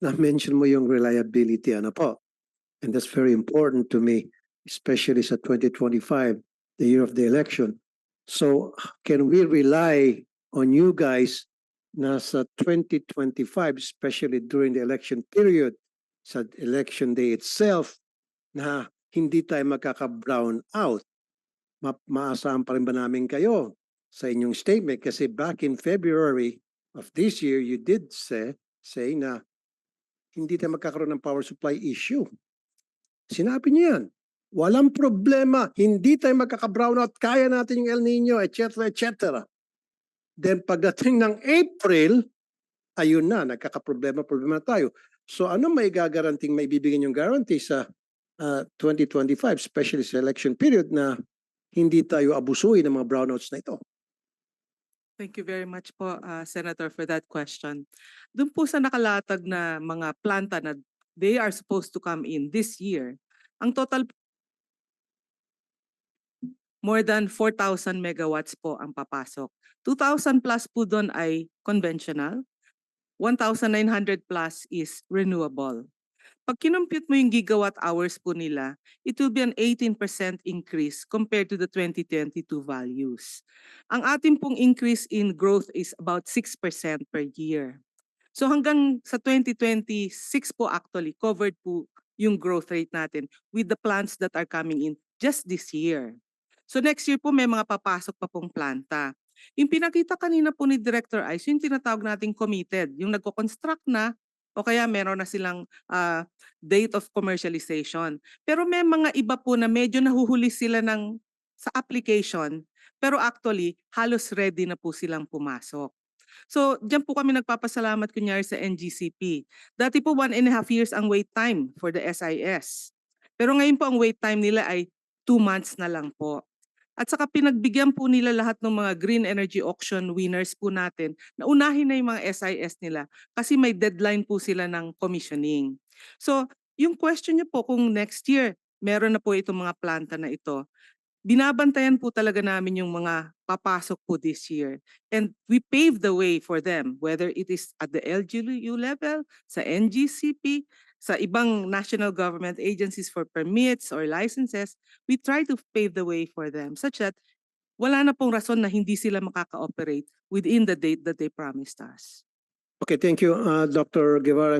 na-mention mo yung reliability, ano po. And that's very important to me, especially sa 2025, the year of the election. So can we rely on you guys na sa 2025, especially during the election period, sa election day itself, na hindi tayo magkaka-brown out? Ma maasahan pa rin ba namin kayo sa inyong statement? Kasi back in February of this year, you did say, say na hindi tayo magkakaroon ng power supply issue. Sinabi niyo yan. Walang problema. Hindi tayo magkaka-brownout. Kaya natin yung El Nino, etc. etc. Then pagdating ng April, ayun na, nagkakaproblema problema tayo. So ano may gagaranting may bibigyan yung guarantee sa ah, 2025, especially sa election period na hindi tayo abusuin ng mga brownouts na ito? Thank you very much po, uh, Senator, for that question. Doon po sa nakalatag na mga planta na they are supposed to come in this year, ang total more than 4,000 megawatts po ang papasok. 2,000 plus po doon ay conventional. 1,900 plus is renewable. Pag kinompute mo yung gigawatt hours po nila, it will be an 18% increase compared to the 2022 values. Ang ating pong increase in growth is about 6% per year. So hanggang sa 2026 po actually covered po yung growth rate natin with the plants that are coming in just this year. So next year po may mga papasok pa pong planta. Yung pinakita kanina po ni Director Ice, yung tinatawag nating committed, yung nagko-construct na o kaya meron na silang ah, date of commercialization. Pero may mga iba po na medyo nahuhuli sila ng sa application, pero actually halos ready na po silang pumasok. So, diyan po kami nagpapasalamat kunyari sa NGCP. Dati po one and a half years ang wait time for the SIS. Pero ngayon po ang wait time nila ay two months na lang po. At saka pinagbigyan po nila lahat ng mga green energy auction winners po natin na unahin na yung mga SIS nila kasi may deadline po sila ng commissioning. So, yung question niyo po kung next year meron na po itong mga planta na ito, binabantayan po talaga namin yung mga papasok po this year. And we pave the way for them, whether it is at the LGU level, sa NGCP, sa ibang national government agencies for permits or licenses, we try to pave the way for them such that wala na pong rason na hindi sila makaka-operate within the date that they promised us. Okay, thank you, uh, Dr. Guevara